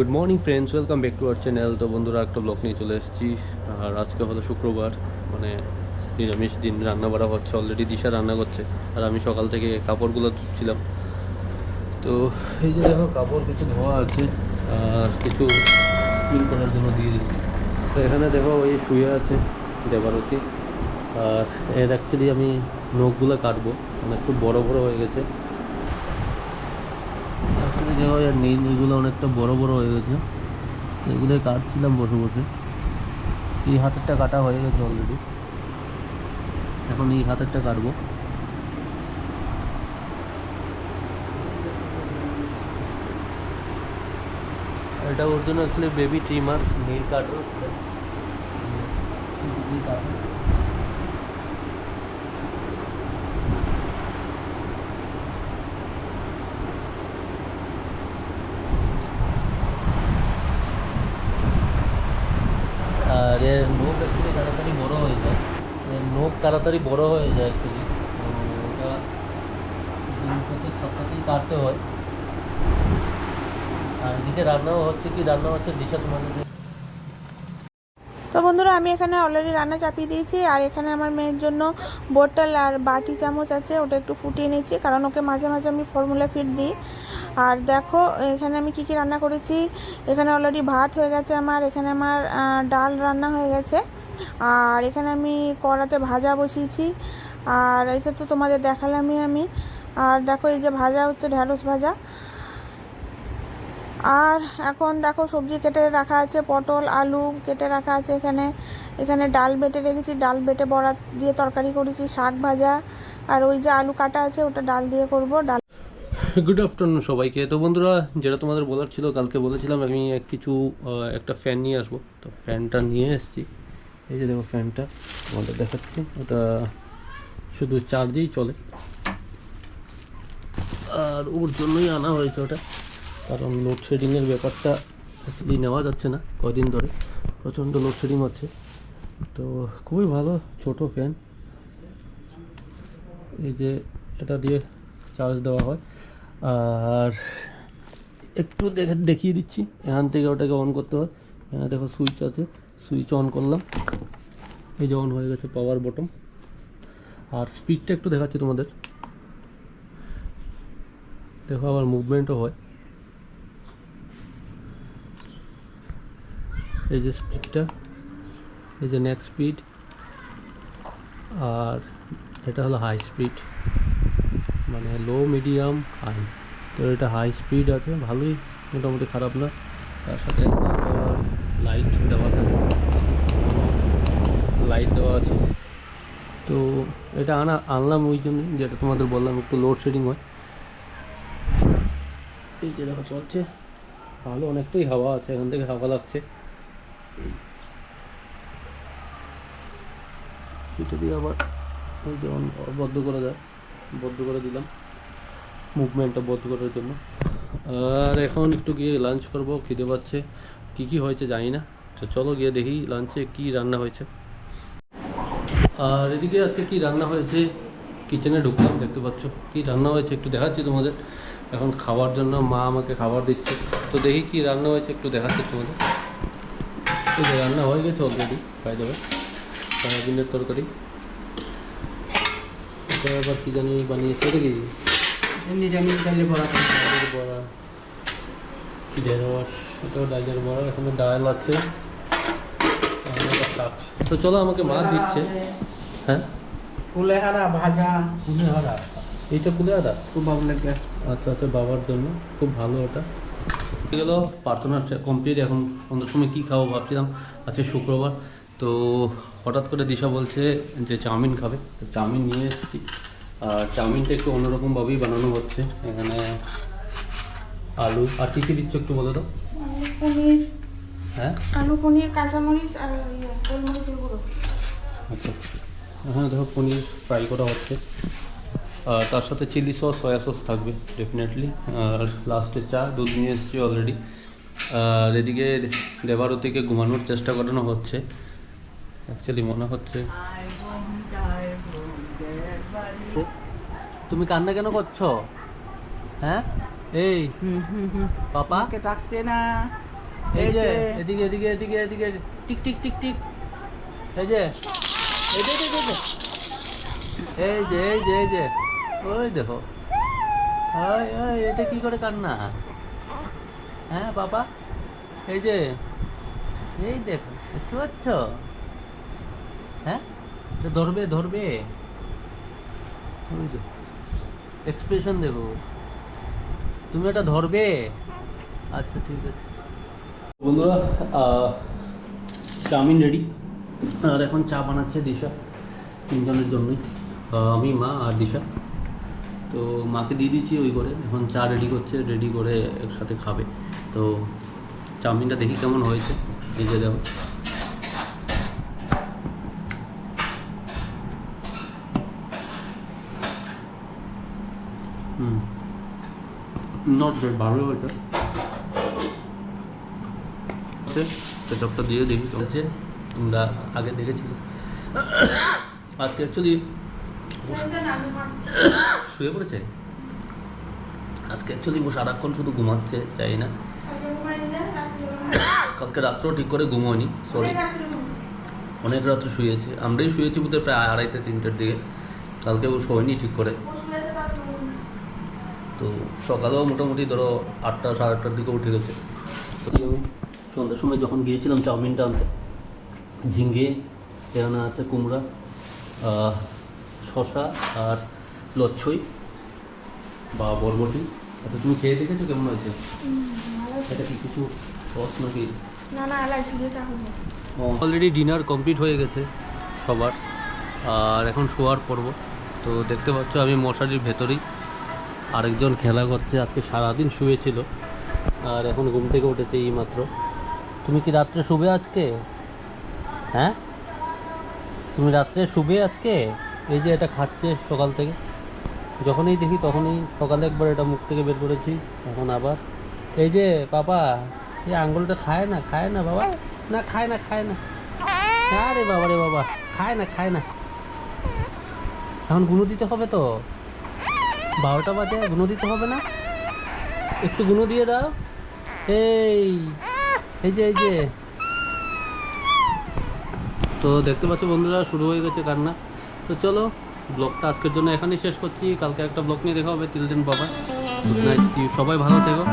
Good morning friends welcome back to our channel তো বন্ধুরা, একটা ব্লগ নিয়ে চলে এসেছি। আর আজকে হলো শুক্রবার মানে নিরামিষ দিন, রান্না বাড়া হচ্ছে অলরেডি দিশা রান্না করছে। আর আমি সকাল থেকে কাপড়গুলো ধুচ্ছিলাম। তো এই যে দেখো, কাপড় কিছু ধোয়া আছে, আর কিছু স্পিন করার জন্য দিয়ে দিচ্ছি। তো এখানে দেখো, ওই শুয়ে আছে দেবারতী। আর এর অ্যাকচুয়ালি আমি নখগুলো কাটবো মানে একটু বড় বড় হয়ে গেছে। দেখো এর নীল এগুলো অনেকটা বড় বড় হয়ে গেছে। এগুলো কাটছিলাম বসে বসে। এই হাতেরটা কাটা হয়ে গেছে অলরেডি এখন এই হাতেরটা কাটবো। এটা ওর জন্য আসলে বেবি ট্রিমার নীল কাটবো আর এর নোখ অ্যাকচুয়ালি তাড়াতাড়ি বড় হয়ে যায় এর নোখ তাড়াতাড়ি বড় হয়ে যায় অ্যাকচুয়ালি ওটা সপ্তাহতেই কাটতে হয়। আর এদিকে রান্নাও হচ্ছে কি রান্না হচ্ছে দিশা তোমাদের তো বন্ধুরা, আমি এখানে অলরেডি রান্না চাপিয়ে দিয়েছি। আর এখানে আমার মেয়ের জন্য বোতল আর বাটি চামচ আছে, ওটা একটু ফুটিয়ে নিয়েছি কারণ ওকে মাঝে মাঝে আমি ফর্মুলা ফিট দিই। আর দেখো, এখানে আমি কি কি রান্না করেছি। এখানে অলরেডি ভাত হয়ে গেছে আমার, এখানে আমার ডাল রান্না হয়ে গেছে। আর এখানে আমি কড়াতে ভাজা বসিয়েছি। আর এটা তো তোমাদের দেখালামই আমি। আর দেখো, এই যে ভাজা হচ্ছে ঢ্যাঁড়স ভাজা। আর এখন দেখো, সবজি কেটে রাখা আছে, পটল, আলু কেটে রাখা আছে এখানে। এখানে ডাল বেটে রেখেছি, ডাল বেটে বড়া দিয়ে তরকারি করেছি, শাক ভাজা। আর ওই যে আলু কাটা আছে, ওটা ডাল দিয়ে করব। ডাল গুড আফটারনুন সবাইকে। তো বন্ধুরা, যেটা তোমাদের বলার ছিল, কালকে বলেছিলাম আমি কিছু একটা ফ্যান নিয়ে আসব। তো ফ্যানটা নিয়ে এসেছি। এই যে দেখো ফ্যানটা, তোমাদের দেখাচ্ছি। ওটা শুধু চার্জেই চলে। আর ওর জন্যই আনা হয়েছে ওটা। কারণ লোডশেডিংয়ের ব্যাপারটা অ্যাকচুয়ালি নেওয়া যাচ্ছে না, কদিন ধরে। প্রচণ্ড লোডশেডিং হচ্ছে। তো খুবই ভালো ছোট ফ্যান এই যে এটা দিয়ে চার্জ দেওয়া হয়। আর একটু দেখে দেখিয়ে দিচ্ছি। এখান থেকে ওটাকে অন করতে হয়। এখানে দেখো সুইচ আছে। সুইচ অন করলাম। এই যে অন হয়ে গেছে পাওয়ার বটম আর স্পিডটা একটু দেখাচ্ছি তোমাদের। দেখো আবার মুভমেন্টও হয়। এই যে স্পিডটা এই যে নেক্সট স্পিড আর এটা হলো হাই স্পিড মানে লো মিডিয়াম হাই তো এটা হাই স্পিড আছে, ভালোই, মোটামুটি খারাপ না। তার সাথে লাইট দেওয়া লাইট দেওয়া আছে। তো এটা আনা, আনলাম ওই জন্যই যেটা তোমাদের বললাম, একটু লোডশেডিং হয়। এই যে দেখো, চলছে। ভালো, অনেকটাই হাওয়া আছে, এখান থেকে হাওয়া লাগছে। এটা দিয়ে আবার ওই যে on- বন্ধ করে দেয় বন্ধ করে দিলাম। মুভমেন্টটা বদ্ধ করার জন্য। আর এখন একটু গিয়ে লাঞ্চ করব, খিদে পাচ্ছে। কী কী হয়েছে জানি না। তো চলো গিয়ে দেখি লাঞ্চে কি রান্না হয়েছে। আর এদিকে আজকে কি রান্না হয়েছে? কিচেনে ঢুকলাম দেখতে পাচ্ছ। কি রান্না হয়েছে একটু দেখাচ্ছি তোমাদের। এখন খাওয়ার জন্য মা আমাকে খাবার দিচ্ছে। তো দেখি কি রান্না হয়েছে একটু দেখাচ্ছি তোমাদের। এই যে রান্না হয়ে গেছে অলরেডি পাই যাবে সয়াবিনের তরকারি। এটা আবার কি জানি বানিয়েছে এটা কি? নিরামিষ ডালে বড়া। ডালের বড়া। ঢেঁড়স এটাও ডালের বড়া এখানে ডাল আছে। তো চলো আমাকে মাছ দিচ্ছে। হ্যাঁ? কুলেহারা ভাজা। কুলে হারা এইটা কুলে হারা খুব ভালো লাগে। আচ্ছা আচ্ছা বাবার জন্য। খুব ভালো ওটা। গেল প্রার্থনা কমপ্লিট এখন সন্ধ্যার সময় কী খাব ভাবছিলাম। আজকে শুক্রবার। তো হঠাৎ করে দিশা বলছে যে চাউমিন খাবে। তো চাউমিন নিয়ে এসেছি। আর চাউমিনটা একটু অন্যরকমভাবেই বানানো হচ্ছে। এখানে আলু। আর কী কী দিচ্ছ একটু বলে দাও। পনির। হ্যাঁ? আলু পনির কাঁচামরিচ আর ইয়ে, গোলমরিচের গুঁড়ো। আচ্ছা। হ্যাঁ দেখো পনির ফ্রাই করা হচ্ছে। আর তার সাথে চিলি সস সয়া সস থাকবে ডেফিনেটলি আর লাস্টে চা দুধ নিয়ে এসেছি অলরেডি আর এদিকে দেবারতিকে ঘুমানোর চেষ্টা করানো হচ্ছে। অ্যাকচুয়ালি মনে হচ্ছে তুমি কান্না কেন করছ? হ্যাঁ? এই পাপা? আমাকে ডাকতে না। এই যে। এদিকে এদিকে এদিকে এদিকে টিক টিক টিক টিক। এই যে এই যে এই যে, এই যে। এই যে ওই দেখো। এটা কি করে কান্না? হ্যাঁ বাবা? এই যে এই দেখো একটু পাচ্ছ? হ্যাঁ? ধরবে ধরবে। ওই দেখো এক্সপ্রেশন দেখো। তুমি এটা ধরবে? আচ্ছা ঠিক আছে। বন্ধুরা চাউমিন রেডি আর এখন চা বানাচ্ছে দিশা, তিনজনের জন্যই। আমি, মা আর দিশা। তো মাকে দিয়ে দিচ্ছি ওই করে। এখন চা রেডি করছে রেডি করে একসাথে খাবে। তো চাউমিনটা দেখি কেমন হয়েছে। যে দেখো। হুম। নট ভালোই হয়েছে। সেটপটা দিয়ে দেখি চলছে আমরা আগে দেখেছিলাম আজকে অ্যাকচুয়ালি শুয়ে পড়েছে? আজকে অ্যাকচুয়ালি ও সারাক্ষণ শুধু ঘুমাচ্ছে, চাই না। কালকে রাত্রেও ঠিক করে ঘুমোয়নি সরি অনেক রাত্রে শুয়েছে। আমরাই শুয়েছি বোধহয় প্রায় আড়াইতে তিনটের দিকে। কালকে ও শোয়নি ঠিক করে। তো সকালেও মোটামুটি ধরো আটটা, সাড়ে আটটার দিকে উঠে গেছে। তো সন্ধ্যার সময় যখন গিয়েছিলাম চাউমিনটা আনতে ঝিঙ্গে এখানে আছে কুমড়া শশা আর লচ্ছই বা বরবটি। আচ্ছা তুমি খেয়ে দেখেছ কেমন হয়েছে? এটা কি কিছু সস নাকি? না না এলাচি দিয়ে চা খাব অলরেডি ডিনার কমপ্লিট হয়ে গেছে সবার আর এখন শোয়ার পর্ব। তো দেখতে পাচ্ছ আমি মশারির ভেতরেই। আরেকজন খেলা করছে আজকে সারাদিন শুয়েছিল আর এখন ঘুম থেকে উঠেছে এই মাত্র। তুমি কি রাত্রে শুবে আজকে? হ্যাঁ? তুমি রাত্রে শুবে আজকে? এই যে এটা খাচ্ছে সকাল থেকে। যখনই দেখি তখনই সকালে একবার এটা মুখ থেকে বের করেছি, এখন আবার। এই যে বাবা এই আঙ্গুলটা খায় না খায় না বাবা? না, খায় না খায় না। আরে বাবা রে বাবা, খায় না খায় না। এখন গুঁড়ো দিতে হবে তো। বারোটা বাজে, গুঁড়ো দিতে হবে না? একটু গুঁড়ো দিয়ে দাও। এই এই যে এই যে। তো দেখতে পাচ্ছ বন্ধুরা শুরু হয়ে গেছে কান্না। তো চলো ব্লগটা আজকের জন্য এখানেই শেষ করছি। কালকে একটা ব্লগ নিয়ে দেখা হবে। তিল দিন বাবা। গুড নাইট সবাই ভালো থেকো।